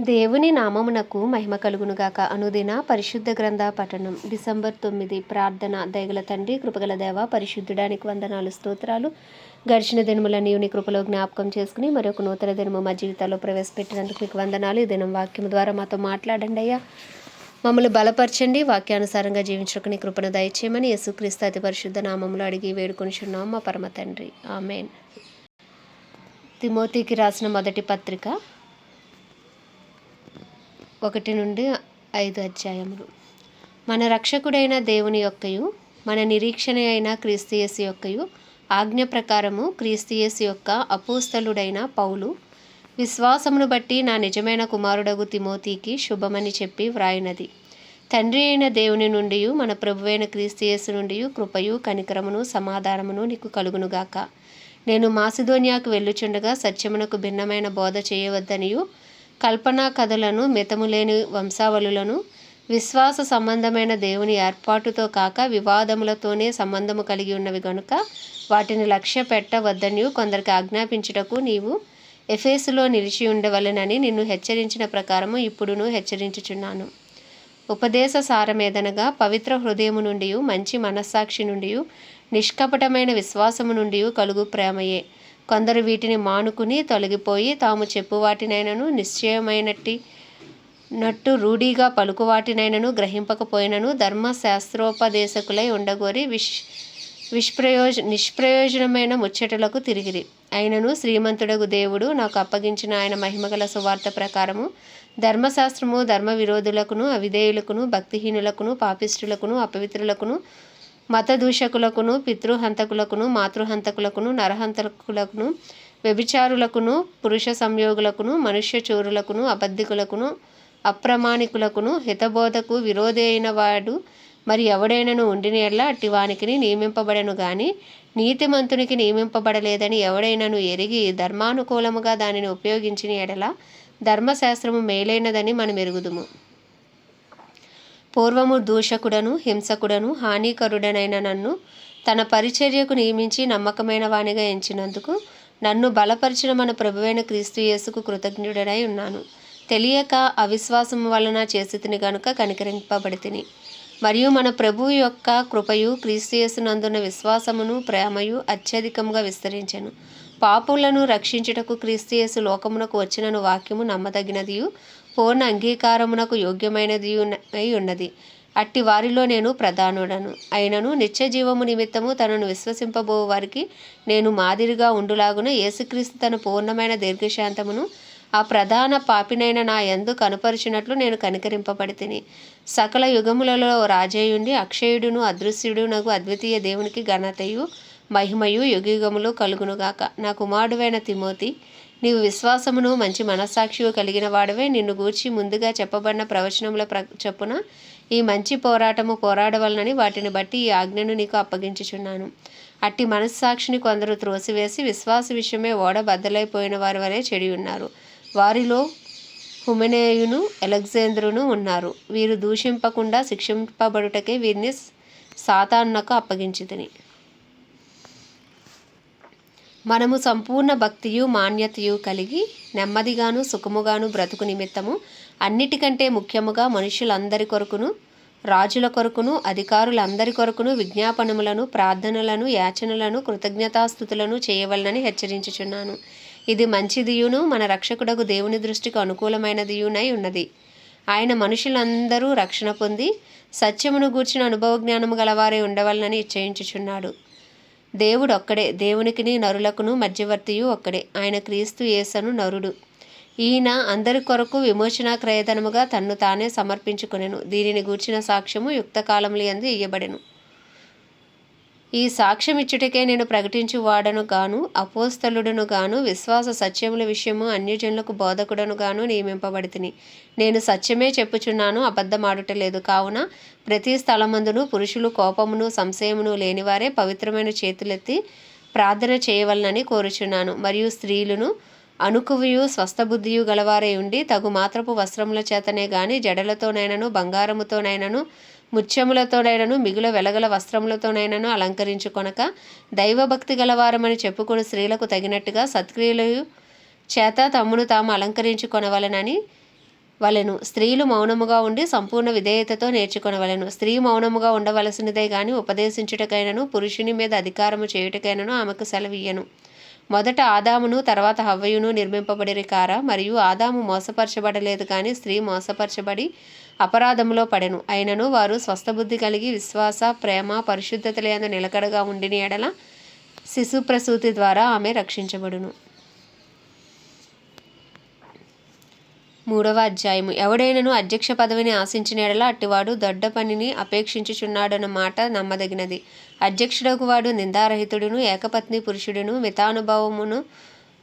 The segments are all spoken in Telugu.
దేవుని నామమునకు మహిమ కలుగునుగాక. అనుదిన పరిశుద్ధ గ్రంథ పఠనం. డిసెంబర్ తొమ్మిది. ప్రార్థన దయగల తండ్రి కృపగల దేవ పరిశుద్ధుడానికి వందనాలు స్తోత్రాలు. గడిచిన దినముల నీవుని కృపలో జ్ఞాపకం చేసుకుని మరొక నూతన దినము మా జీవితాల్లో ప్రవేశపెట్టినందుకు మీకు వందనాలు. ఈ దినం వాక్యం ద్వారా మాతో మాట్లాడండి అయ్యా. మమ్మల్ని బలపరచండి. వాక్యానుసారంగా జీవించుకుని కృపను దయచేయమని యేసుక్రీస్తు అతి పరిశుద్ధ నామములో అడిగి వేడుకొనిచున్నాం మా పరమ తండ్రి. ఆమెన్. తిమోతికి రాసిన మొదటి పత్రిక ఒకటి నుండి ఐదు అధ్యాయములు. మన రక్షకుడైన దేవుని యొక్కయు మన నిరీక్షణ అయిన క్రీస్తుయేసు యొక్కయు ఆజ్ఞ ప్రకారము క్రీస్తుయేసు యొక్క అపూస్తలుడైన పౌలు విశ్వాసమును బట్టి నా నిజమైన కుమారుడగు తిమోతికి శుభమని చెప్పి వ్రాయినది. తండ్రి అయిన దేవుని నుండి మన ప్రభువైన క్రీస్తుయేసు నుండి కృపయు కనికరమును సమాధానమును నీకు కలుగునుగాక. నేను మాసిధోనియాకు వెళ్ళుచుండగా సత్యమునకు భిన్నమైన బోధ చేయవద్దనియు కల్పనా కథలను మితములేని వంశావళులను విశ్వాస సంబంధమైన దేవుని ఏర్పాటుతో కాక వివాదములతోనే సంబంధము కలిగి ఉన్నవి గనుక వాటిని లక్ష్య పెట్టవద్దని కొందరికి ఆజ్ఞాపించుటకు నీవు ఎఫేసులో నిలిచి ఉండవలెనని నిన్ను హెచ్చరించిన ప్రకారము ఇప్పుడును హెచ్చరించుచున్నాను. ఉపదేశ సారమేదనగా పవిత్ర హృదయము నుండి మంచి మనస్సాక్షి నుండి నిష్కపటమైన విశ్వాసము నుండి కలుగు ప్రేమయే. కొందరు వీటిని మానుకుని తొలగిపోయి తాము చెప్పు వాటినైనను నిశ్చయమైనట్టి నట్టు రూఢీగా పలుకువాటినైనను గ్రహింపకపోయినను ధర్మశాస్త్రోపదేశకులై ఉండగోరి విష్ విష్ప్రయోజ నిష్ప్రయోజనమైన ముచ్చటలకు తిరిగిరి. అయినను శ్రీమంతుడగు దేవుడు నాకు అప్పగించిన ఆయన మహిమగల సువార్త ప్రకారము ధర్మశాస్త్రము ధర్మ విరోధులకును అవిధేయులకును భక్తిహీనులకును పాపిష్టులకును అపవిత్రులకును మతదూషకులకును పితృహంతకులకును మాతృహంతకులకును నరహంతకులకును వ్యభిచారులకును పురుష సంయోగులకును మనుష్యచోరులకును అబద్ధికులకును అప్రమాణికులకును హితబోధకు విరోధైన వాడు మరి ఎవడైనను ఉండిన ఎడ్ల అట్టివానికి నియమింపబడను గాని నీతిమంతునికి నియమింపబడలేదని ఎవడైనను ఎరిగి ధర్మానుకూలముగా దానిని ఉపయోగించిన ఎడల ధర్మశాస్త్రము మేలైనదని మనం ఎరుగుదుము పూర్వము దూషకుడను హింసకుడను హానికరుడనైన నన్ను తన పరిచర్యకు నియమించి నమ్మకమైన వాణిగా ఎంచినందుకు నన్ను బలపరిచిన మన ప్రభువైన క్రీస్తు యేసుకు కృతజ్ఞుడనై ఉన్నాను. తెలియక అవిశ్వాసం వలన చేసితిని గనుక కనికరింపబడి తిని మరియు మన ప్రభువు యొక్క కృపయు క్రీస్తుయేసునందున్న విశ్వాసమును ప్రేమయు అత్యధికంగా విస్తరించెను. పాపులను రక్షించుటకు క్రీస్తుయేసు లోకమునకు వచ్చినను వాక్యము నమ్మదగినదియు. పూర్ణ అంగీకారమునకు యోగ్యమైనది అయి ఉన్నది. అట్టి వారిలో నేను ప్రధానుడను. అయినను నిత్య జీవము నిమిత్తము తనను విశ్వసింపబో వారికి నేను మాదిరిగా ఉండులాగున యేసుక్రీస్తు తన పూర్ణమైన దీర్ఘశాంతమును ఆ ప్రధాన పాపినైన నా ఎందు కనుపరిచినట్లు నేను కనికరింపబడి తిని సకల యుగములలో రాజేయుండి అక్షయుడును అదృశ్యుడు నాకు అద్వితీయ దేవునికి ఘనతయు మహిమయు యుగయుగములు కలుగునుగాక. నా కుమారుడువైన తిమోతి నీవు విశ్వాసమును మంచి మనస్సాక్షియు కలిగిన వాడవే. నిన్ను గూర్చి ముందుగా చెప్పబడిన ప్రవచనముల ప్ర చొప్పున ఈ మంచి పోరాటము పోరాడవలనని వాటిని బట్టి ఈ ఆజ్ఞను నీకు అప్పగించుచున్నాను. అట్టి మనస్సాక్షిని కొందరు త్రోసివేసి విశ్వాస విషయమే ఓడ బద్దలైపోయిన వారి వలె చెడి ఉన్నారు. వారిలో హుమెనేయును ఎలెగ్జాంద్రును ఉన్నారు. వీరు దూషింపకుండా శిక్షింపబడుటకే వీరిని సాతాన్నకు అప్పగించితిని. మనము సంపూర్ణ భక్తియు మాన్యతయు కలిగి నెమ్మదిగాను సుఖముగాను బ్రతుకు నిమిత్తము. అన్నిటికంటే ముఖ్యముగా మనుషులందరి కొరకును రాజుల కొరకును అధికారులందరి కొరకును విజ్ఞాపనములను ప్రార్థనలను యాచనలను కృతజ్ఞతాస్థుతులను చేయవలనని హెచ్చరించుచున్నాను. ఇది మంచిదియును మన రక్షకుడకు దేవుని దృష్టికి అనుకూలమైనదియునై ఉన్నది. ఆయన మనుషులందరూ రక్షణ పొంది సత్యమును గూర్చిన అనుభవ జ్ఞానము గలవారే ఉండవలనని నిశ్చయించుచున్నాడు. దేవుడు ఒక్కడే దేవునికిని నరులకును మధ్యవర్తియు ఒక్కడే. ఆయన క్రీస్తు యేసను నరుడు. ఈయన అందరి కొరకు విమోచన క్రయధనముగా తన్ను తానే సమర్పించుకునేను. దీనిని గూర్చిన సాక్ష్యము యుక్త కాలములు ఎందు ఇయ్యబడెను. ఈ సాక్ష్యం ఇచ్చుటకే నేను ప్రకటించు వాడను గాను అపోస్తలుడును గాను విశ్వాస సత్యముల విషయము అన్యజనులకు బోధకుడను గాను నియమింపబడితిని. నేను సత్యమే చెప్పుచున్నాను అబద్ధమాడుటలేదు. కావున ప్రతి స్థలమందును పురుషులు కోపమును సంశయమును లేనివారే పవిత్రమైన చేతులెత్తి ప్రార్థన చేయవలనని కోరుచున్నాను. మరియు స్త్రీలను అణుకువియు స్వస్థబుద్ధియు గలవారై ఉండి తగు మాత్రపు వస్త్రముల చేతనే గాని జడలతోనైనను బంగారముతోనైనను ముత్యములతోనైనను మిగుల వెలగల వస్త్రములతోనైనను అలంకరించుకొనక దైవభక్తి గలవారమని చెప్పుకుని స్త్రీలకు తగినట్టుగా సత్క్రియలు చేత తమ్మును తాము అలంకరించుకొనవలనని వలెను. స్త్రీలు మౌనముగా ఉండి సంపూర్ణ విధేయతతో నేర్చుకొనవలెను. స్త్రీ మౌనముగా ఉండవలసినదే గాని ఉపదేశించుటకైనను పురుషుని మీద అధికారము చేయుటకైనను ఆమెకు సెలవియ్యను. మొదట ఆదామును తర్వాత హవ్వయును నిర్మింపబడిరి కార. మరియు ఆదాము మోసపరచబడలేదు కానీ స్త్రీ మోసపరచబడి అపరాధములో పడెను. అయినను వారు స్వస్థబుద్ధి కలిగి విశ్వాస ప్రేమ పరిశుద్ధత లేని నిలకడగా ఉండిన ఎడల శిశు ప్రసూతి ద్వారా ఆమె రక్షించబడును. మూడవ అధ్యాయము. ఎవడైనను అధ్యక్ష పదవిని ఆశించిన ఎడల అట్టివాడు దొడ్డ పనిని అపేక్షించుచున్నాడన్న మాట నమ్మదగినది. అధ్యక్షుడకు వాడు నిందారహితుడును ఏకపత్ని పురుషుడును మితానుభవమును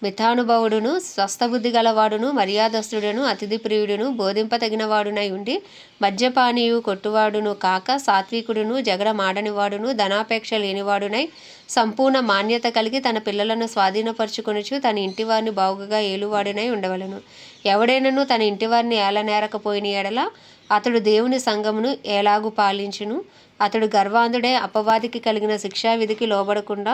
మితానుభవుడును స్వస్థబుద్ధి గలవాడును మర్యాదస్తుడును అతిథి ప్రియుడును బోధింపతగినవాడునై ఉండి మద్యపానీయు కొట్టువాడును కాక సాత్వికుడును జగడ మాడనివాడును ధనాపేక్ష లేనివాడునై సంపూర్ణ మాన్యత కలిగి తన పిల్లలను స్వాధీనపరుచుకొనుచు తన ఇంటివారిని బాగుగా ఏలువాడునై ఉండవలను. ఎవడైనను తన ఇంటివారిని ఏలనేరకపోయిన ఎడల అతడు దేవుని సంఘమును ఏలాగు పాలించును. అతడు గర్వాంధుడే అపవాదికి కలిగిన శిక్షావిధికి లోబడకుండా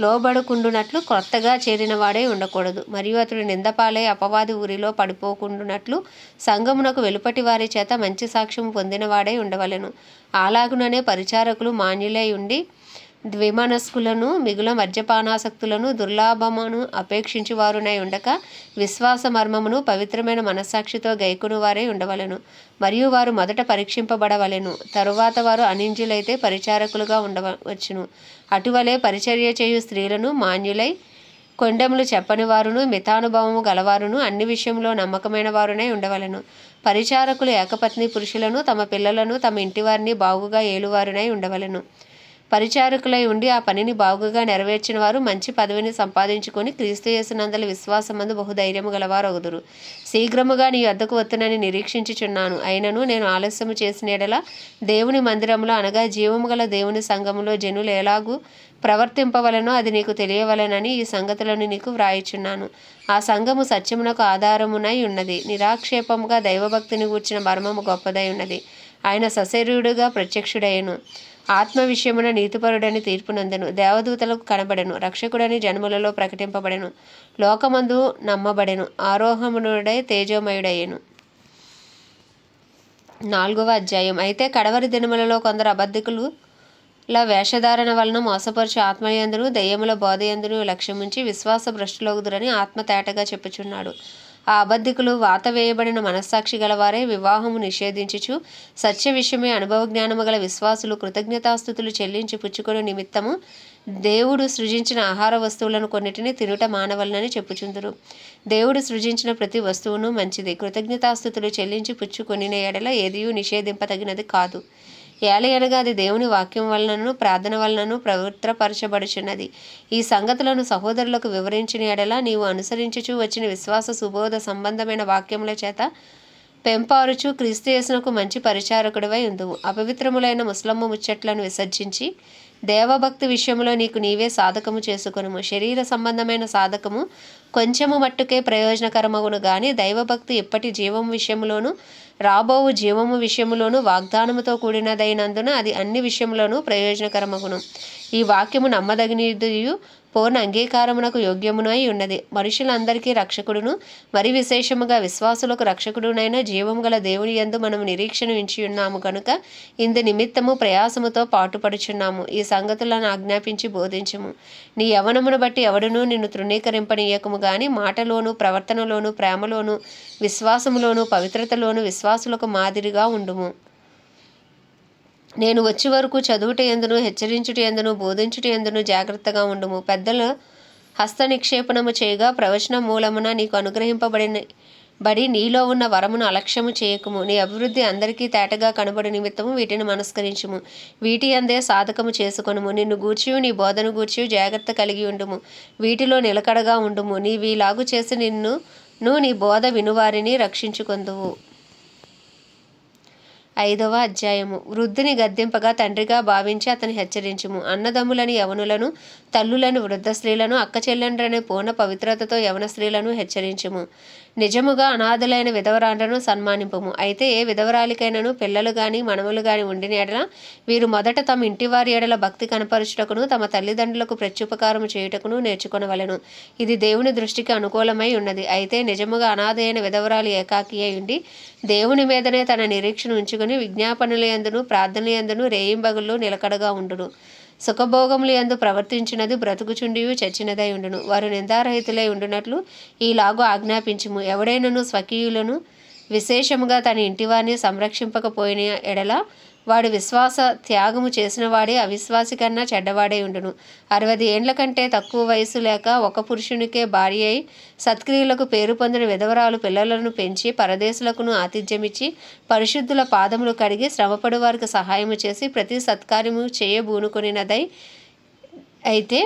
లోబడుకుండునట్లు కొత్తగా చేరినవాడే ఉండకూడదు. మరియు అతడు నిందపాలై అపవాది ఊరిలో పడిపోకుండునట్లు సంఘమునకు వెలుపటి వారి చేత మంచి సాక్ష్యం పొందినవాడై ఉండవలెను. అలాగుననే పరిచారకులు మాన్యులై ఉండి ద్విమనస్కులను మిగుల మద్యపానాసక్తులను దుర్లాభమును అపేక్షించి వారునై ఉండక విశ్వాస మర్మమును పవిత్రమైన మనస్సాక్షితో గైకును వారే ఉండవలెను. మరియు వారు మొదట పరీక్షింపబడవలెను. తరువాత వారు అనింజులైతే పరిచారకులుగా ఉండవచ్చును అటువలే పరిచర్య చేయు స్త్రీలను మాన్యులై కొండములు చెప్పని వారును మితానుభవము గలవారును అన్ని విషయంలో నమ్మకమైన వారునై ఉండవలెను. పరిచారకులు ఏకపత్ని పురుషులను తమ పిల్లలను తమ ఇంటివారిని బాగుగా ఏలువారునై ఉండవలెను. పరిచారకులై ఉండి ఆ పనిని బాగుగా నెరవేర్చిన వారు మంచి పదవిని సంపాదించుకొని క్రీస్తు యేసునందల విశ్వాసమందు బహుధైర్యము గలవారు గలవారొగుదురు. శీఘ్రముగా నీ వద్దకు వత్తునని నిరీక్షించుచున్నాను. అయినను నేను ఆలస్యము చేసిన ఎడల దేవుని మందిరంలో అనగా జీవము గల దేవుని సంఘములో జనులు ఎలాగూ ప్రవర్తింపవలనో అది నీకు తెలియవలనని ఈ సంగతులను నీకు వ్రాయిచున్నాను. ఆ సంఘము సత్యమునకు ఆధారమునై ఉన్నది. నిరాక్షేపముగా దైవభక్తిని గూర్చిన మర్మము గొప్పదై ఉన్నది. ఆయన సశరీరుడుగా ప్రత్యక్షుడయ్యను ఆత్మ విషయమున నీతిపరుడని తీర్పునందెను. దేవదూతలకు కనబడెను. రక్షకుడని జన్ములలో ప్రకటింపబడెను. లోకమందు నమ్మబడెను. ఆరోహమునుడై తేజోమయుడయ్యను. నాలుగవ అధ్యాయం. అయితే కడవరి దినములలో కొందరు అబద్ధికులు ల వేషధారణ వలన మోసపరుచు ఆత్మయందును దయ్యముల బోధయందును లక్ష్యముంచి విశ్వాస భ్రష్టులోగుదురని ఆత్మ తేటగా చెప్పుచున్నాడు. ఆ అబద్ధికులు వాత వేయబడిన మనస్సాక్షి గలవారే వివాహము నిషేధించుచు సత్య విషయమే అనుభవ జ్ఞానము గల విశ్వాసులు కృతజ్ఞతాస్థుతులు చెల్లించి పుచ్చుకొని నిమిత్తము దేవుడు సృజించిన ఆహార వస్తువులను కొన్నిటిని తినుట మానవలనని చెప్పుచుందురు. దేవుడు సృజించిన ప్రతి వస్తువును మంచిది కృతజ్ఞతాస్థుతులు చెల్లించి పుచ్చుకొనిన ఎడల ఏదియూ నిషేధింపదగినది కాదు. ఏలయనగా అది దేవుని వాక్యం వలనను ప్రార్థన వలనను పవిత్రపరచబడుచున్నది. ఈ సంగతులను సహోదరులకు వివరించిన ఎడల నీవు అనుసరించుచూ వచ్చిన విశ్వాస సుబోధ సంబంధమైన వాక్యముల చేత పెంపారుచు క్రీస్తుయేసునకు మంచి పరిచారకుడివై ఉందువు. అపవిత్రములైన ముస్లమ్మ ముచ్చట్లను విసర్జించి దేవభక్తి విషయంలో నీకు నీవే సాధకము చేసుకొనుము. శరీర సంబంధమైన సాధకము కొంచెము మట్టుకే ప్రయోజనకరమగును గాని దైవభక్తి ఎప్పటి జీవము విషయంలోనూ రాబోవు జీవము విషయములోను వాగ్దానముతో కూడినదైనందున అది అన్ని విషయంలోనూ ప్రయోజనకరమగును. ఈ వాక్యము నమ్మదగినదియు పూర్ణ అంగీకారమునకు యోగ్యమునై ఉన్నది. మనుషులందరికీ రక్షకుడును మరి విశేషముగా విశ్వాసులకు రక్షకుడునైన జీవము గల దేవుని యందు మనము నిరీక్షణ ఉంచి ఉన్నాము కనుక ఇందు నిమిత్తము ప్రయాసముతో పాటుపడుచున్నాము. ఈ సంగతులను ఆజ్ఞాపించి బోధించము. నీ యవనమును బట్టి ఎవడునూ నిన్ను తృణీకరింపనీయకము గాని మాటలోను ప్రవర్తనలోను ప్రేమలోను విశ్వాసములోను పవిత్రతలోను విశ్వాసులకు మాదిరిగా ఉండుము. నేను వచ్చి వరకు చదువుట ఎందును హెచ్చరించుట ఎందును బోధించుట ఎందును జాగ్రత్తగా ఉండుము. పెద్దలు హస్త నిక్షేపణము చేయగా ప్రవచన మూలమున నీకు అనుగ్రహింపబడిన బడి నీలో ఉన్న వరమును అలక్ష్యము చేయకుము. నీ అభివృద్ధి అందరికీ తేటగా కనబడు నిమిత్తము వీటిని మనస్కరించుము. వీటి అందే సాధకము చేసుకొనుము. నిన్ను గూర్చియు నీ బోధను గూర్చియు జాగ్రత్త కలిగి ఉండుము. వీటిలో నిలకడగా ఉండుము. నీవీలాగు చేసి నిన్ను ను నీ బోధ వినువారిని రక్షించుకొందువు. ఐదవ అధ్యాయము. వృద్ధుని గద్దింపగా తండ్రిగా భావించి అతని హెచ్చరించుము. అన్నదమ్ములని యవనులను తల్లులను వృద్ధ స్త్రీలను అక్క చెల్లెండ్రని పూర్ణ పవిత్రతతో యవన స్త్రీలను హెచ్చరించుము. నిజముగా అనాథులైన విధవరాండ్రను సన్మానింపము. అయితే ఏ విధవరాలికైనను పిల్లలు గాని మనములు గాని ఉండిన ఎడల వీరు మొదట తమ ఇంటివారి ఎడల భక్తి కనపరుచుటకును తమ తల్లిదండ్రులకు ప్రత్యుపకారం చేయుటకును నేర్చుకొనవలెను. ఇది దేవుని దృష్టికి అనుకూలమై ఉన్నది. అయితే నిజముగా అనాథ అయిన విధవరాలు ఏకాకి అయి ఉండి దేవుని మీదనే తన నిరీక్షణ ఉంచుకుని విజ్ఞాపనలు ఎందును ప్రార్థనల ఎందును రేయింబగుల్లో నిలకడగా ఉండును. సుఖభోగములు ఎందు ప్రవర్తించినది బ్రతుకుచుండియు చచ్చినదై ఉండును. వారు నిందారహితులై ఉండునట్లు ఈలాగు ఆజ్ఞాపించుము. ఎవడైనను స్వకీయులను విశేషముగా తన ఇంటివారిని సంరక్షింపకపోయిన ఎడల వాడు విశ్వాస త్యాగము చేసిన వాడే అవిశ్వాసి కన్నా చెడ్డవాడే ఉండును. అరవై ఏండ్ల కంటే తక్కువ వయసు లేక ఒక పురుషునికే భార్య అయి సత్క్రియలకు పేరు పొందిన విధవరాలు పిల్లలను పెంచి పరదేశులకును ఆతిథ్యమిచ్చి పరిశుద్ధుల పాదములు కడిగి శ్రమపడు వారికి సహాయము చేసి ప్రతి సత్కార్యము చేయబూనుకొనినదై అయితే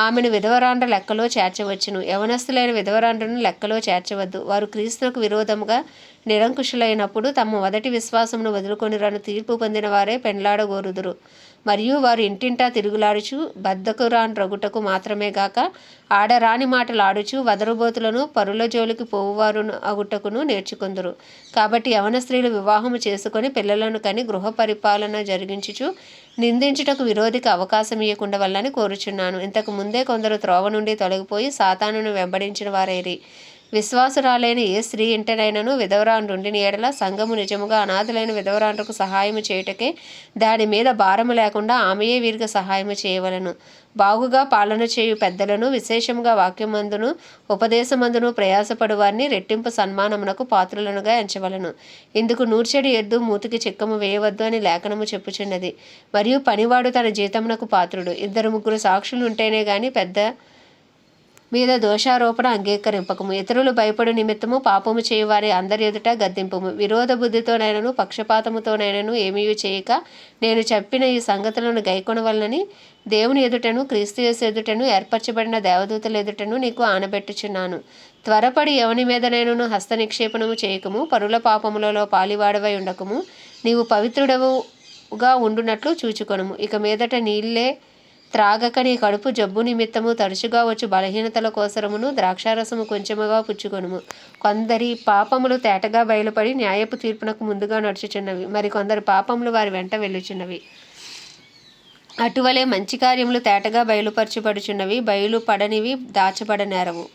ఆమెను విధవరాండ్ర లెక్కలో చేర్చవచ్చును. యవనస్తులైన విధవరాండ్రను లెక్కలో చేర్చవద్దు. వారు క్రీస్తులకు విరోధముగా నిరంకుశులైనప్పుడు తమ మొదటి విశ్వాసమును వదులుకొని రాను తీర్పు పొందిన వారే పెండ్లాడగోరుదురు. మరియు వారు ఇంటింటా తిరుగులాడుచు బద్దకురాన్ రగుటకు మాత్రమే గాక ఆడరాని మాటలు ఆడుచు వదరుబోతులను పరుల జోలికి పోవువారు అగుటకును నేర్చుకుందురు. కాబట్టి యవన స్త్రీలు వివాహము చేసుకొని పిల్లలను కని గృహ పరిపాలన జరిగించుచు నిందించుటకు విరోధికి అవకాశం ఇవ్వకుండా వల్లని కోరుచున్నాను. ఇంతకు ముందే కొందరు త్రోవ నుండి తొలగిపోయి సాతానును వెంబడించిన వారైరి. విశ్వాసురాలైన ఏ స్త్రీ ఇంటనైనను విధవరాండ్రుండిని ఏడల సంఘము నిజముగా అనాథలైన విధవరాన్లకు సహాయము చేయుటకే దాని మీద భారము లేకుండా ఆమెయే వీరికి సహాయము చేయవలను. బాగుగా పాలన చేయు పెద్దలను విశేషముగా వాక్యమందును ఉపదేశమందును ప్రయాసపడు వారిని రెట్టింపు సన్మానమునకు పాత్రులనుగా ఎంచవలను. ఇందుకు నూర్చెడి ఎద్దు మూతికి చిక్కము వేయవద్దు అని లేఖనము చెప్పుచున్నది. మరియు పనివాడు తన జీతమునకు పాత్రుడు. ఇద్దరు ముగ్గురు సాక్షులు ఉంటేనే గాని పెద్ద మీద దోషారోపణ అంగీకరింపకము. ఇతరులు భయపడు నిమిత్తము పాపము చేయువారి అందరి ఎదుట గద్దింపము. విరోధ బుద్ధితోనైనను పక్షపాతముతోనైనను ఏమీ చేయక నేను చెప్పిన ఈ సంగతులను గైకొనవలనని దేవుని ఎదుటను క్రీస్తుయస్ ఎదుటను ఏర్పరచబడిన దేవదూతల ఎదుటను నీకు ఆనబెట్టుచున్నాను. త్వరపడి ఎవని మీదనైనను హస్త నిక్షేపణము చేయకము. పరుల పాపములలో పాలివాడవై ఉండకము. నీవు పవిత్రుడవుగా ఉండునట్లు చూచుకొనము. ఇక మీదట నీళ్ళే త్రాగక నీ కడుపు జబ్బు నిమిత్తము తరచుగా వచ్చు. బలహీనతల కోసరమును ద్రాక్షారసము కొంచెముగా పుచ్చుకొనుము. కొందరి పాపములు తేటగా బయలుపడి న్యాయపు తీర్పునకు ముందుగా నడుచుచున్నవి. మరి కొందరు పాపములు వారి వెంట వెళ్ళుచున్నవి. అటువలే మంచి కార్యములు తేటగా బయలుపరచబడుచున్నవి. బయలుపడనివి దాచబడనేరవు.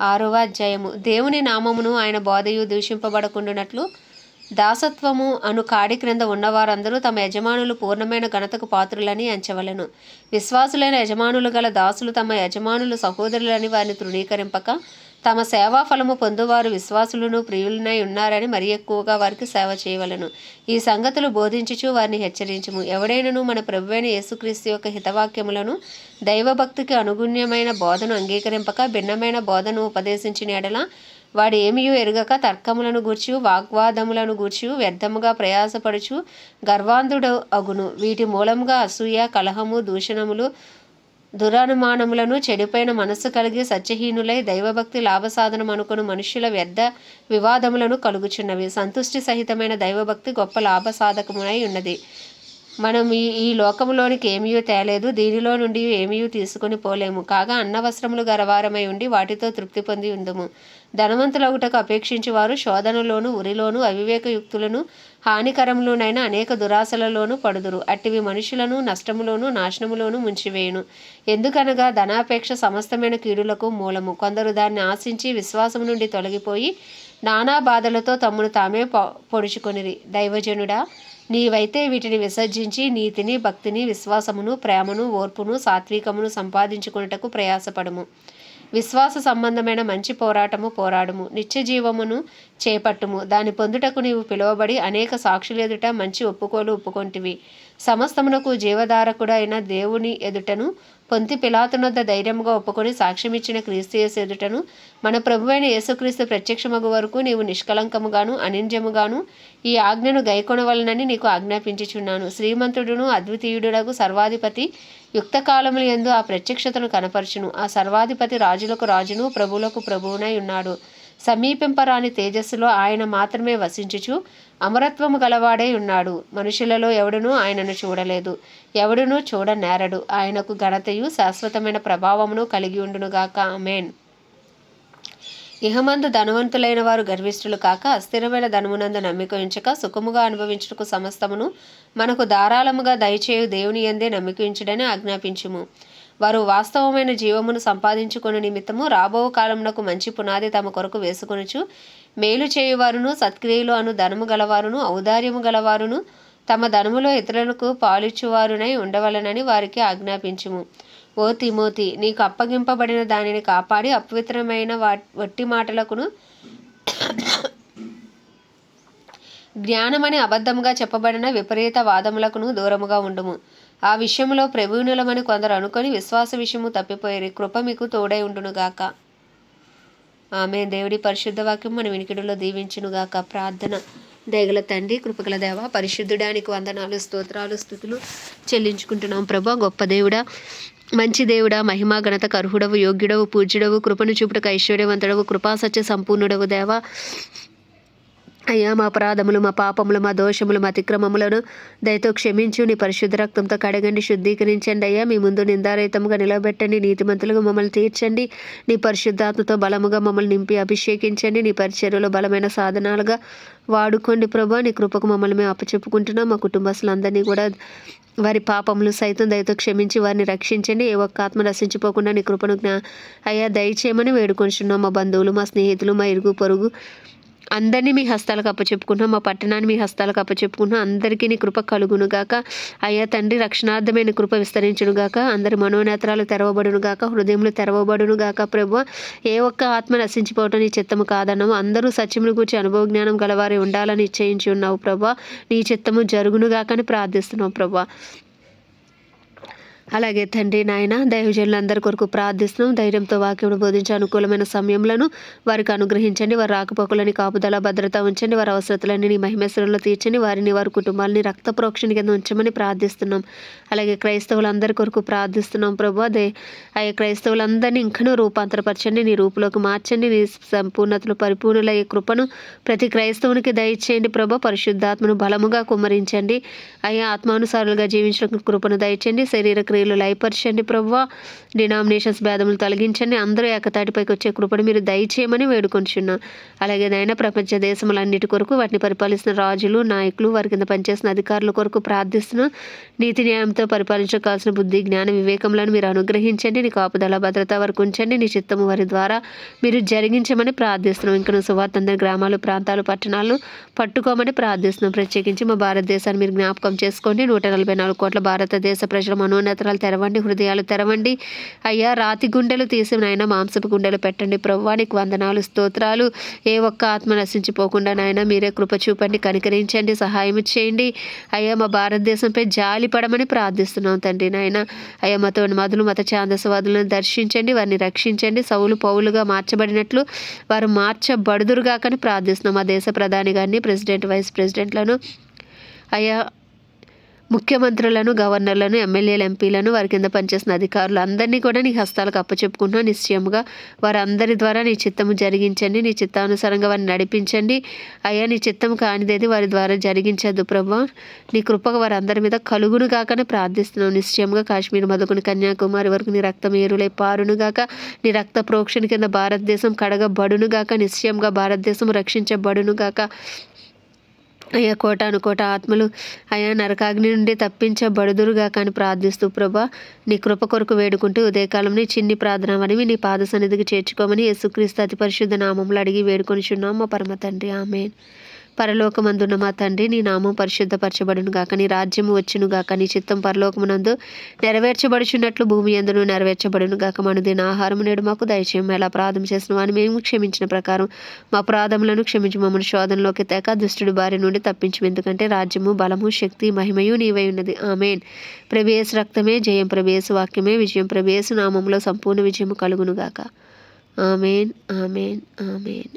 ఆరవ అధ్యాయము. దేవుని నామమును ఆయన బోధయు దూషింపబడకుండునట్లు దాసత్వము అను కాడి క్రింద ఉన్నవారందరూ తమ యజమానులు పూర్ణమైన ఘనతకు పాత్రులని అంచవలను. విశ్వాసులైన యజమానులు గల దాసులు తమ యజమానులు సహోదరులని వారిని తృణీకరింపక తమ సేవా ఫలము పొందువారు విశ్వాసులను ప్రియులనై ఉన్నారని మరి ఎక్కువగా వారికి సేవ చేయవలను. ఈ సంగతులు బోధించుచు వారిని హెచ్చరించుము. ఎవడైనను మన ప్రభువైన యేసుక్రీస్తు యొక్క హితవాక్యములను దైవభక్తికి అనుగుణ్యమైన బోధను అంగీకరింపక భిన్నమైన బోధను ఉపదేశించిన ఎడల వాడు ఏమియూ ఎరుగక తర్కములను గూర్చి వాగ్వాదములను గూర్చి వ్యర్థముగా ప్రయాసపడుచు గర్వాంధుడు అగును. వీటి మూలముగా అసూయ కలహము దూషణములు దురనుమానములను చెడిపోయిన మనస్సు కలిగి సత్యహీనులై దైవభక్తి లాభసాధనం అనుకుని మనుష్యుల వ్యర్థ వివాదములను కలుగుచున్నవి. సంతుష్టి సహితమైన దైవభక్తి గొప్ప లాభసాధకమునై ఉన్నది. మనం ఈ ఈ లోకములోనికి ఏమీ తేలేదు దీనిలో నుండి ఏమీ తీసుకుని పోలేము. కాగా అన్న వస్త్రములు గరవారమై ఉండి వాటితో తృప్తి పొంది ఉందము. ధనవంతులగుటకు అపేక్షించి వారు శోధనలోను ఉరిలోను అవివేకయుక్తులను హానికరములోనైనా అనేక దురాశలలోను పడుదురు. అట్టివి మనుషులను నష్టములోను నాశనములోను ముంచివేయును. ఎందుకనగా ధనాపేక్ష సమస్తమైన కీడులకు మూలము. కొందరు దాన్ని ఆశించి విశ్వాసము నుండి తొలగిపోయి నానా బాధలతో తమ్మును తామే పొడుచుకొనిరి. దైవజనుడా నీవైతే వీటిని విసర్జించి నీతిని భక్తిని విశ్వాసమును ప్రేమను ఓర్పును సాత్వికమును సంపాదించుకున్నటకు ప్రయాసపడము. విశ్వాస సంబంధమైన మంచి పోరాటము పోరాడము. నిత్య జీవమును చేపట్టుము. దాని పొందుటకు నీవు పిలువబడి అనేక సాక్షుల ఎదుట మంచి ఒప్పుకోలు ఒప్పుకొంటివి. సమస్తమునకు జీవధారకుడైన దేవుని ఎదుటను పొంతి పిలాతునొద్ద ధైర్యముగా ఒప్పుకొని సాక్ష్యమిచ్చిన క్రీస్తుయేసు ఎదుటను మన ప్రభువైన యేసుక్రీస్తు ప్రత్యక్షమగు వరకు నీవు నిష్కలంకముగాను అనింజముగాను ఈ ఆజ్ఞను గైకొనవలనని నీకు ఆజ్ఞాపించుచున్నాను. శ్రీమంతుడును అద్వితీయుడునకు సర్వాధిపతి యుక్తకాలములు ఎందు ఆ ప్రత్యక్షతను కనపరచును. ఆ సర్వాధిపతి రాజులకు రాజును ప్రభువులకు ప్రభువునై ఉన్నాడు. సమీపింపరాని తేజస్సులో ఆయన మాత్రమే వసించుచు అమరత్వము గలవాడై ఉన్నాడు. మనుషులలో ఎవడునూ ఆయనను చూడలేదు. ఎవడునూ చూడనేరడు. ఆయనకు ఘనతయు శాశ్వతమైన ప్రభావమును కలిగి ఉండునుగాక. ఆమెన్. ఇహమందు ధనవంతులైన వారు గర్విష్ఠులు కాక అస్థిరమైన ధనమునందు నమ్మిక ఉంచక సుఖముగా అనుభవించుటకు సమస్తమును మనకు ధారాళముగా దయచేయు దేవుని ఎందే నమ్మికించుడని ఆజ్ఞాపించుము. వారు వాస్తవమైన జీవమును సంపాదించుకుని నిమిత్తము రాబో కాలమునకు మంచి పునాది తమ కొరకు వేసుకొనుచు మేలు చేయువారును సత్క్రియలు అను ధనము గలవారును ఔదార్యము గలవారును తమ ధనములో ఇతరులకు పాలిచ్చువారునై ఉండవలనని వారికి ఆజ్ఞాపించుము. ఓ తిమోతి నీకు అప్పగింపబడిన దానిని కాపాడి అపవిత్రమైన వా వట్టి మాటలకును జ్ఞానమని అబద్ధముగా చెప్పబడిన విపరీత వాదములకును దూరముగా ఉండుము. ఆ విషయంలో ప్రవీణులమని కొందరు అనుకొని విశ్వాస విషయము తప్పిపోయారు. కృప మీకు తోడై ఉండునుగాక ఆమె దేవుడి పరిశుద్ధ వాక్యం మన వినికిడిలో దీవించునుగాక. ప్రార్థన దయగల తండ్రి కృపగల దేవ పరిశుద్ధుడానికి వందనాలు స్తోత్రాలు స్థుతులు చెల్లించుకుంటున్నాం ప్రభా. గొప్ప దేవుడా మంచి దేవుడా మహిమా ఘనత కర్హుడవు యోగ్యుడవు పూజ్యుడవు కృపను చూపుటకు ఐశ్వర్యవంతుడవు కృపాసత్య సంపూర్ణుడవు దేవా. అయ్యా మా అపరాధములు మా పాపములు మా దోషములు మా అతిక్రమములను దయతో క్షమించు నీ పరిశుద్ధ రక్తంతో కడగండి శుద్ధీకరించండి. అయ్యా మీ ముందు నిందారహితముగా నిలబెట్టండి నీతిమంతులుగా మమ్మల్ని తీర్చండి. నీ పరిశుద్ధాత్మతో బలముగా మమ్మల్ని నింపి అభిషేకించండి. నీ పరిచర్యలో బలమైన సాధనాలుగా వాడుకోండి ప్రభా. నీ కృపకు మమ్మల్ని మేము అప్పచెప్పుకుంటున్నాం. మా కుటుంబస్తులందరినీ కూడా వారి పాపములు సైతం దయతో క్షమించి వారిని రక్షించండి. ఏ ఒక్క ఆత్మ నశించిపోకుండా నీ కృపను జ్ఞా అయ్యా దయచేయమని వేడుకొంచున్నాం మా బంధువులు మా స్నేహితులు మా ఇరుగు పొరుగు అందరినీ మీ హస్తాలకు అప్పచెప్పుకుంటున్నాం మా పట్టణాన్ని మీ హస్తాలకు అప్పచెప్పుకుంటున్నాం. అందరికీ నీ కృప కలుగునుగాక. అయ్యా తండ్రి రక్షణార్థమైన కృప విస్తరించునుగాక. అందరి మనోనేత్రాలు తెరవబడును గాక హృదయములు తెరవబడును ప్రభు. ఏ ఒక్క ఆత్మ నశించిపోవటం నీ చిత్తము కాదన్నావు అందరూ సత్యమును గురించి అనుభవ జ్ఞానం గలవారి ఉండాలని నిశ్చయించి ఉన్నావు ప్రభా. నీ చిత్తము జరుగునుగాకని ప్రార్థిస్తున్నావు ప్రభా. అలాగే తండ్రి నాయన దైవజనులందరి కొరకు ప్రార్థిస్తున్నాం. ధైర్యంతో వాక్యం బోధించే అనుకూలమైన సమయంలో వారికి అనుగ్రహించండి. వారి రాకపోకలని కాపుదల భద్రత ఉంచండి. వారి అవసరతలన్నీ నీ మహిమేశ్వరంలో తీర్చండి. వారిని వారి కుటుంబాలని రక్త ప్రోక్షణ కింద ఉంచమని ప్రార్థిస్తున్నాం. అలాగే క్రైస్తవులందరి కొరకు ప్రార్థిస్తున్నాం ప్రభు అదే అయ్యే క్రైస్తవులందరినీ ఇంకనూ రూపాంతరపరచండి. నీ రూపులోకి మార్చండి. నీ సంపూర్ణతలు పరిపూర్ణులయ్యే కృపను ప్రతి క్రైస్తవునికి దయచేయండి ప్రభు. పరిశుద్ధాత్మను బలముగా కుమ్మరించండి. అయ్యా ఆత్మానుసారులుగా జీవించడానికి కృపను దయచేయండి. శరీర క్రియ క్రియలు లయపరచండి ప్రవ్వ. డినామినేషన్స్ భేదములు తొలగించండి. అందరూ ఏకతాటిపైకి వచ్చే కృపను మీరు దయచేయమని వేడుకొంచున్నాం. అలాగే నైనా ప్రపంచ దేశములన్నిటి కొరకు వాటిని పరిపాలిస్తున్న రాజులు నాయకులు వారి కింద పనిచేసిన అధికారుల కొరకు ప్రార్థిస్తున్నాం. నీతి న్యాయంతో పరిపాలించకాల్సిన బుద్ధి జ్ఞాన వివేకములను మీరు అనుగ్రహించండి. నీ కాపుదల భద్రత వరకు ఉంచండి. నీ చిత్తము వారి ద్వారా మీరు జరిగించమని ప్రార్థిస్తున్నాం. ఇంకా సువార్త గ్రామాలు ప్రాంతాలు పట్టణాలు పట్టుకోమని ప్రార్థిస్తున్నాం. ప్రత్యేకించి మా భారతదేశాన్ని మీరు జ్ఞాపకం చేసుకోండి. నూట నలభై నాలుగు కోట్ల భారతదేశ ప్రజల మనోన్నతరాలు తెరవండి హృదయాలు తెరవండి. అయ్యా రాతి గుండెలు తీసి నాయన మాంసపు గుండెలు పెట్టండి. ప్రవ్వానికి వందనాలు స్తోత్రాలు. ఏ ఒక్క ఆత్మ నశించిపోకుండా నాయన మీరే కృప చూపండి కనికరించండి సహాయం చేయండి. అయ్యా మా భారతదేశంపై జాలి పడమని ప్రార్థిస్తున్నాం తండ్రి నాయన. అయ్యా మతో మధులు మత ఛాందసవాదులను దర్శించండి వారిని రక్షించండి. సౌలు పౌలుగా మార్చబడినట్లు వారు మార్చబడుదురుగాకని ప్రార్థిస్తున్నాం. మా దేశ ప్రధాని గారిని ప్రెసిడెంట్ వైస్ ప్రెసిడెంట్లను. అయ్యా ముఖ్యమంత్రులను గవర్నర్లను ఎమ్మెల్యేలు ఎంపీలను వారి కింద పనిచేసిన అధికారులు అందరినీ కూడా నీ హస్తాలకు అప్పచెప్పుకుంటున్నావు. నిశ్చయముగా వారందరి ద్వారా నీ చిత్తము జరిగించండి. నీ చిత్తానుసారంగా వారిని నడిపించండి. అయ్యా నీ చిత్తము కానిదేది వారి ద్వారా జరిగించదు ప్రభా. నీ కృపగా వారందరి మీద కలుగును కాకనే ప్రార్థిస్తున్నావు. నిశ్చయంగా కాశ్మీర్ మధుకుని కన్యాకుమారి వరకు నీ రక్తం ఏరులై పారును గాక. నీ రక్త ప్రోక్షణ కింద భారతదేశం కడగబడును గాక. నిశ్చయంగా భారతదేశం రక్షించబడును గాక. అయ్యా కోటాను కోట ఆత్మలు అయా నరకాగ్ని నుండి తప్పించబడుదురుగా కానీ ప్రార్థిస్తూ ప్రభా నీ కృప కొరకు వేడుకుంటూ ఉదయకాలం నీ చిన్ని ప్రార్థన అని నీ పాద సన్నిధికి చేర్చుకోమని యేసుక్రీస్తు అతి పరిశుద్ధ నామంలో అడిగి వేడుకొని చున్నాం మా పరమ తండ్రి. ఆమెన్. పరలోకమందున్న మా తండ్రి నీ నామం పరిశుద్ధపరచబడును గాక. నీ రాజ్యము వచ్చును గాక. నీ చిత్తం పరలోకమునందు నెరవేర్చబడుచున్నట్లు భూమి ఎందును నెరవేర్చబడును గాక. మనుదిన ఆహారం నేడు మాకు దయచేయం ఎలా ప్రాధం చేసిన వాని మేము క్షమించిన ప్రకారం మా ప్రాధములను క్షమించి. మమ్మల్ని శోధనలోకి తేక దుష్టుడి బారి నుండి తప్పించు. ఎందుకంటే రాజ్యము బలము శక్తి మహిమయు నీవై ఉన్నది. ఆమెన్. ప్రవేశ రక్తమే జయం. ప్రవేశ వాక్యమే విజయం. ప్రభేసు నామంలో సంపూర్ణ విజయము కలుగును గాక. ఆమెన్. ఆమెన్. ఆమెన్.